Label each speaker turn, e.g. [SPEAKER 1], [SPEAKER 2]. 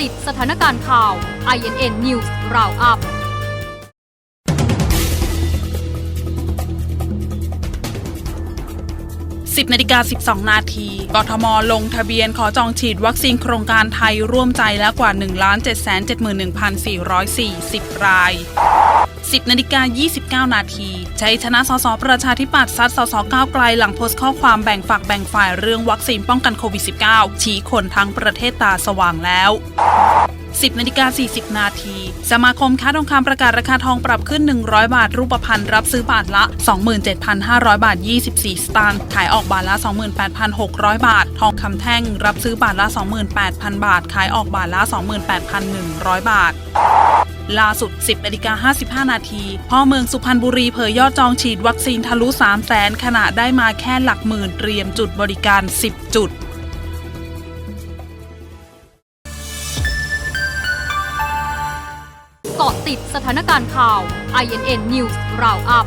[SPEAKER 1] ติดสถานการณ์ข่าว INN News Roundup
[SPEAKER 2] 10นาฬิกา12 นาที กทม ลงทะเบียนขอจองฉีดวัคซีนโครงการไทยร่วมใจแล้วกว่า 1 7 7 1 440 ราย 10นาฬิกา29 นาทีชัยชนะสสประชาธิปัตย์ซัดสสก้าวไกลหลังโพสต์ข้อความแบ่งฝักแบ่งฝ่ายเรื่องวัคซีนป้องกันโควิด -19 ชี้คนทั้งประเทศตาสว่างแล้ว 10นาฬิกา40 นาที สมาคมค้าทองคำประกาศราคาทองปรับขึ้น 100 บาท รูปพรรณรับซื้อบาทละ 27,500 บาท 24 สตางค์ ขายออกบาทละ 28,600 บาท ทองคำแท่งรับซื้อบาทละ 28,000 บาท ขายออกบาทละ 28,100 บาท ล่าสุด 10นาฬิกา55 นาทีพ่อเมืองสุพรรณบุรีเผยยอดจองฉีดวัคซีนทะลุ 3 0 0แสนขณะได้มาแค่หลักหมื่นเตรียมจุดบริการ 10 จุด
[SPEAKER 1] เกาะติดสถานการณ์ข่าว INN News Roundup